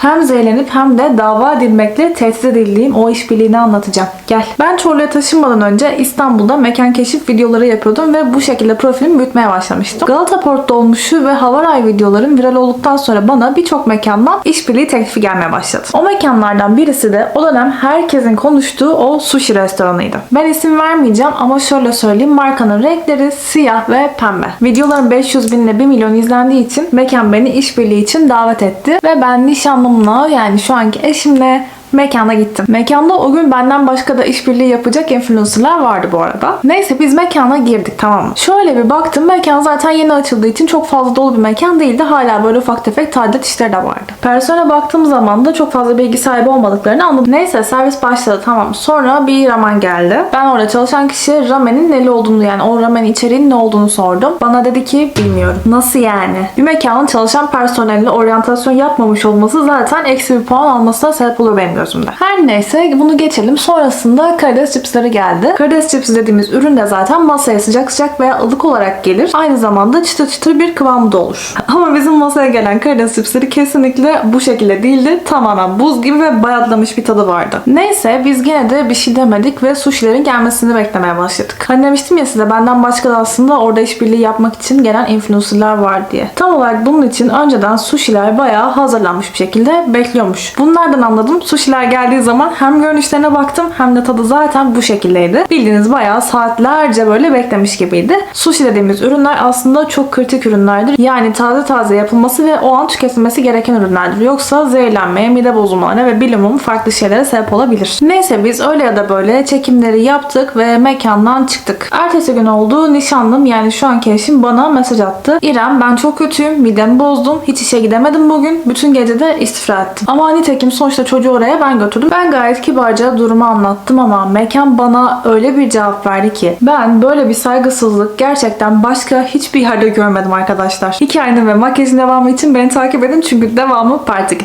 Hem zehirlenip hem de dava edilmekle tehdit edildiğim o işbirliğini anlatacağım. Gel. Ben Çorlu'ya taşınmadan önce İstanbul'da mekan keşif videoları yapıyordum ve bu şekilde profilimi büyütmeye başlamıştım. Galata Port dolmuşu ve Havaray videolarım viral olduktan sonra bana birçok mekandan işbirliği teklifi gelmeye başladı. O mekanlardan birisi de o dönem herkesin konuştuğu o sushi restoranıydı. Ben isim vermeyeceğim ama şöyle söyleyeyim markanın renkleri siyah ve pembe. Videolarım 500 bin ile 1 milyon izlendiği için mekan beni işbirliği için davet etti ve ben nişanlımla yani şu anki eşimle mekana gittim. Mekanda o gün benden başka da işbirliği yapacak influencerlar vardı bu arada. Neyse biz mekana girdik tamam mı? Şöyle bir baktım mekan zaten yeni açıldığı için çok fazla dolu bir mekan değildi. Hala böyle ufak tefek tadilat işleri de vardı. Personele baktığım zaman da çok fazla bilgi sahibi olmadıklarını anladım. Neyse servis başladı tamam. Sonra bir ramen geldi. Ben orada çalışan kişi ramenin neli olduğunu yani o ramen içeriğinin ne olduğunu sordum. Bana dedi ki bilmiyorum. Nasıl yani? Bir mekanın çalışan personelle oryantasyon yapmamış olması zaten eksi bir puan almasına sebep olur benim gözümde. Her neyse bunu geçelim. Sonrasında karides cipsleri geldi. Karides cipsi dediğimiz ürün de zaten masaya sıcak sıcak veya ılık olarak gelir. Aynı zamanda çıtır çıtır bir kıvamı da olur. Ama bizim masaya gelen karides cipsleri kesinlikle bu şekilde değildi. Tamamen buz gibi ve bayatlamış bir tadı vardı. Neyse biz gene de bir şey demedik ve sushilerin gelmesini beklemeye başladık. Hani demiştim ya size benden başka da aslında orada işbirliği yapmak için gelen influencerlar var diye. Tam olarak bunun için önceden sushiler bayağı hazırlanmış bir şekilde bekliyormuş. Bunlardan anladım. Sushiler geldiği zaman hem görünüşlerine baktım hem de tadı zaten bu şekildeydi. Bildiğiniz bayağı saatlerce böyle beklemiş gibiydi. Sushi dediğimiz ürünler aslında çok kritik ürünlerdir. Yani taze taze yapılması ve o an tüketilmesi gereken ürünlerdir. Yoksa zehirlenmeye, mide bozulmalarına ve bilimum farklı şeylere sebep olabilir. Neyse biz öyle ya da böyle çekimleri yaptık ve mekandan çıktık. Ertesi gün oldu nişanlım yani şu anki eşim bana mesaj attı. İrem ben çok kötüyüm, midemi bozdum, hiç işe gidemedim bugün. Bütün gece de istifra ettim. Ama nitekim sonuçta çocuğu oraya ben götürdüm. Ben gayet kibarca durumu anlattım ama mekan bana öyle bir cevap verdi ki ben böyle bir saygısızlık gerçekten başka hiçbir yerde görmedim arkadaşlar. Hikayenin ve makyajın devamı için beni takip edin çünkü devamı part 2'de.